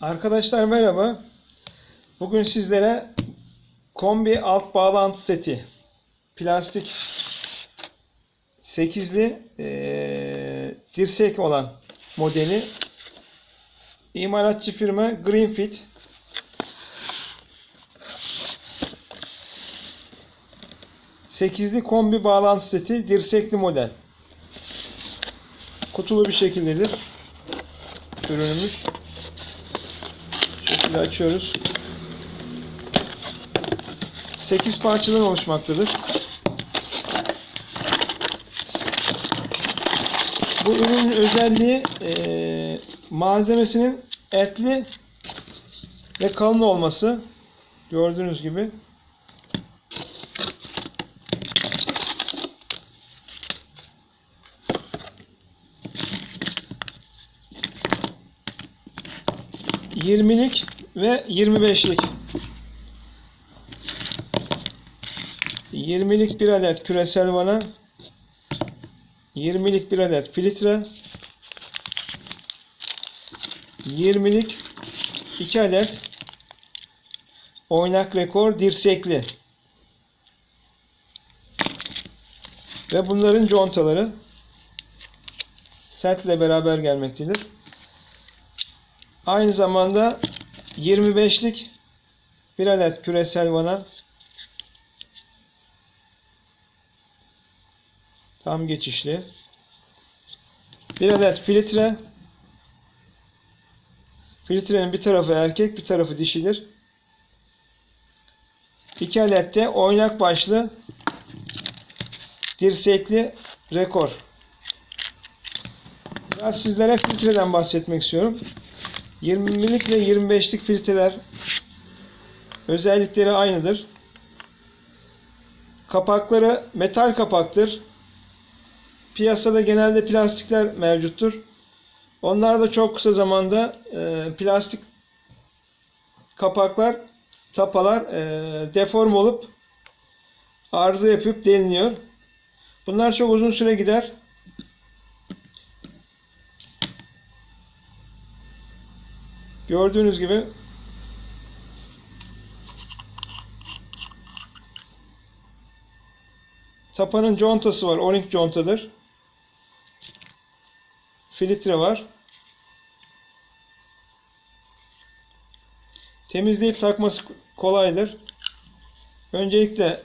Arkadaşlar merhaba. Bugün sizlere kombi alt bağlantı seti plastik 8'li eee, dirsek olan modeli imalatçı firma Greenfit Sekizli kombi bağlantı seti dirsekli model. Kutulu bir şekildedir. Ürünümüz. Şekilde açıyoruz. 8 parçadan oluşmaktadır. Bu ürünün özelliği eee, malzemesinin etli ve kalın olması. Gördüğünüz gibi. ...20'lik ve 25'lik. 20'lik bir adet küresel vana, 20'lik bir adet filtre, 20'lik 2 adet oynak rekor dirsekli ve bunların contaları setle beraber gelmektedir. Aynı zamanda 25'lik bir adet küresel vana Tam geçişli. Bir adet filtre. Filtrenin bir tarafı erkek, bir tarafı dişidir. İki adet de oynak başlı dirsekli rekor. Biraz sizlere filtreden bahsetmek istiyorum. 20'lik ve 25'lik filtreler özellikleri aynıdır. Kapakları metal kapaktır. Piyasada genelde plastikler mevcuttur. Onlar da çok kısa zamanda e, plastik kapaklar, tapalar e, deform olup arıza yapıp deliniyor. Bunlar çok uzun süre gider. Gördüğünüz gibi tapanın contası var. 12 contadır filtre var. Temizleyip takması kolaydır. Öncelikle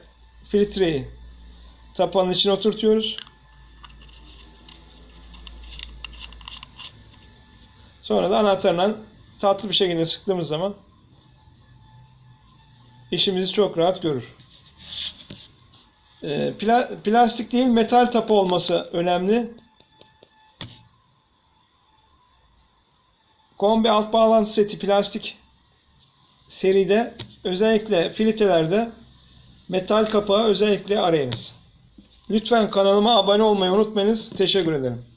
filtreyi tapanın içine oturtuyoruz. Sonra da anahtarla tatlı bir şekilde sıktığımız zaman işimizi çok rahat görür. Ee, pla- plastik değil metal tapa olması önemli. Kombi alt bağlantı seti plastik seride özellikle filtrelerde metal kapağı özellikle arayınız. Lütfen kanalıma abone olmayı unutmayınız. Teşekkür ederim.